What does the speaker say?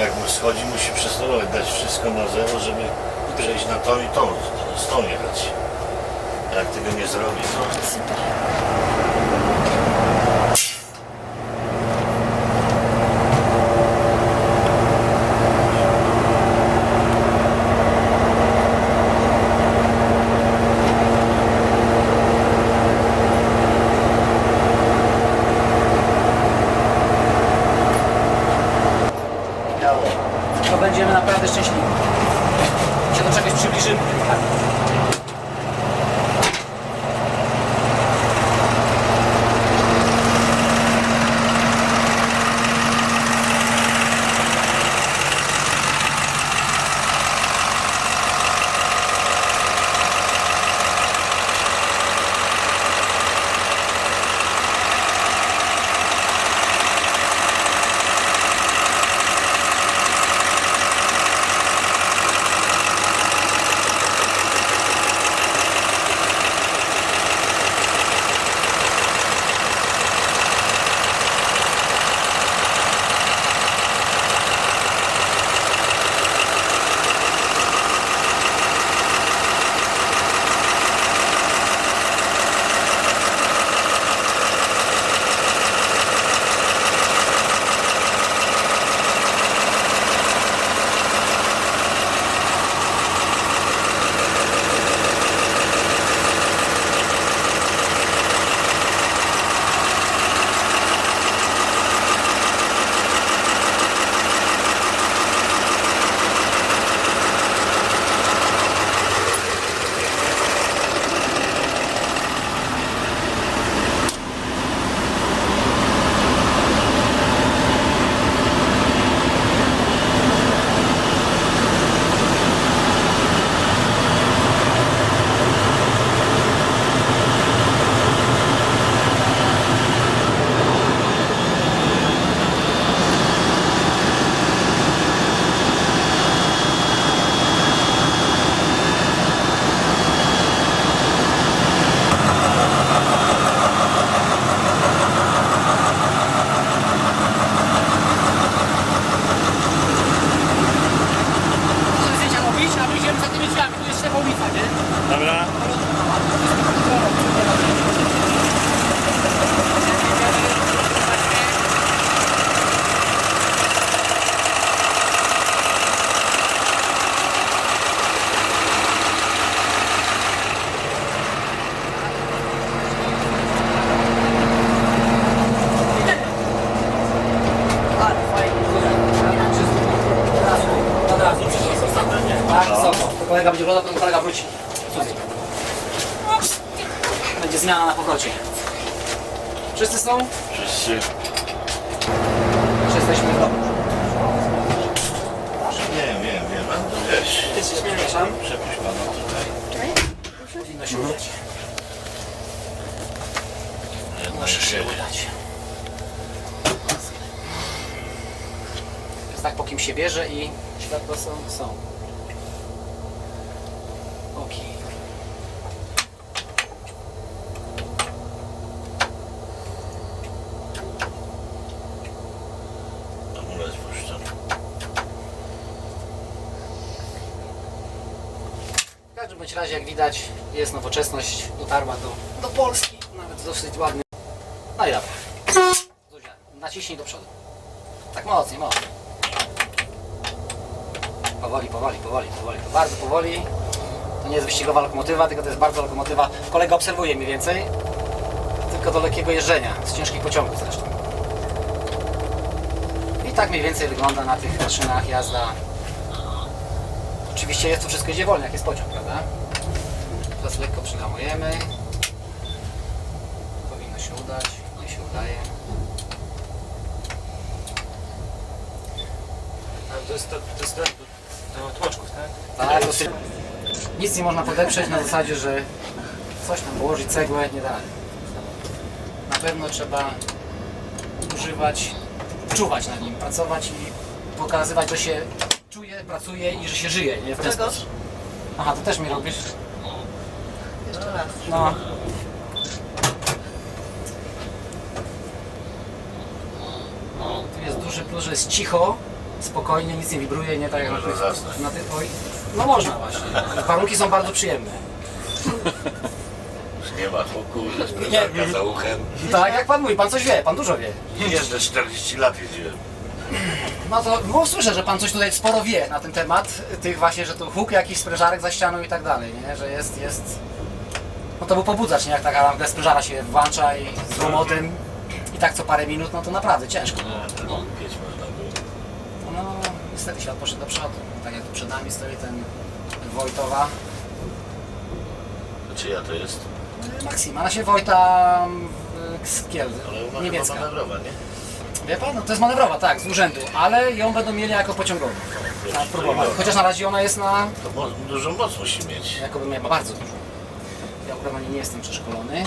Jak mu schodzi, musi przesterować, dać wszystko na zero, żeby przejść na tą i tą, z tą jechać. Jak tego nie zrobi, to Super. to będziemy naprawdę szczęśliwi. Kolega będzie oglądał, potem kolega wróci. Cudzej. Będzie zmiana na powrocie. Wszyscy są? Wszyscy. Czy jesteśmy w domu? Wiem, wiem, wiem, to wiesz. Przepraszam. Przepuść pana tutaj. Powinno się udać. Muszę się udać. Jest tak po kim się bierze i światła są, są. Okej. Amulet puszczam. W każdym bądź razie, jak widać, jest nowoczesność, dotarła do, do Polski, nawet dosyć ładnie. No i dobra. Zuzia, naciśnij do przodu. Tak mocniej, mocniej. Powoli, powoli, powoli, powoli, bardzo powoli. To nie jest wyścigowa lokomotywa, tylko to jest bardzo lokomotywa. Kolega obserwuje mniej więcej, tylko do lekkiego jeżdżenia, z ciężkich pociągów zresztą. I tak mniej więcej wygląda na tych maszynach jazda Oczywiście jest to wszystko idzie wolno, jak jest pociąg, prawda? Teraz lekko przyhamujemy. Powinno się udać, no i się udaje. To jest to, to, jest to do tłoczków, tak? Tak. Nic nie można podeprzeć na zasadzie, że coś tam położyć cegłę, nie da rady. Na pewno trzeba używać, czuwać nad nim, pracować i pokazywać, że się czuje, pracuje i że się żyje, nie? W ten Grzegorz? sposób. Aha, to też mi robisz? Jeszcze raz. No. Tu jest duży plus, że jest cicho spokojnie, nic nie wibruje, nie tak jak Można na tych, zasnąć. na tych oj, No można właśnie. Warunki są bardzo przyjemne. Już nie ma huku, że sprężarka za uchem. Tak, jak pan mówi, pan coś wie, pan dużo wie. Jeżdżę 40 lat jeździłem. No to bo słyszę, że pan coś tutaj sporo wie na ten temat, tych właśnie, że tu huk jakiś sprężarek za ścianą i tak dalej, nie? Że jest, jest... No to był pobudzacz, nie? Jak taka nagle sprężara się włącza i z łomotem i tak co parę minut, no to naprawdę ciężko. No, można. No niestety świat poszedł do przodu. Tak jak tu przed nami stoi ten Wojtowa. To czyja to jest? Maksima, ona się Wojta y, z Kiel, Ale ona niemiecka. chyba manewrowa, nie? Wie pan, no to jest manewrowa, tak, z urzędu, ale ją będą mieli jako pociągową. Tak, próbować. Chociaż na razie ona jest na To mo- dużą moc musi mieć. Jakoby miała bardzo dużo. Ja akurat na niej nie jestem przeszkolony.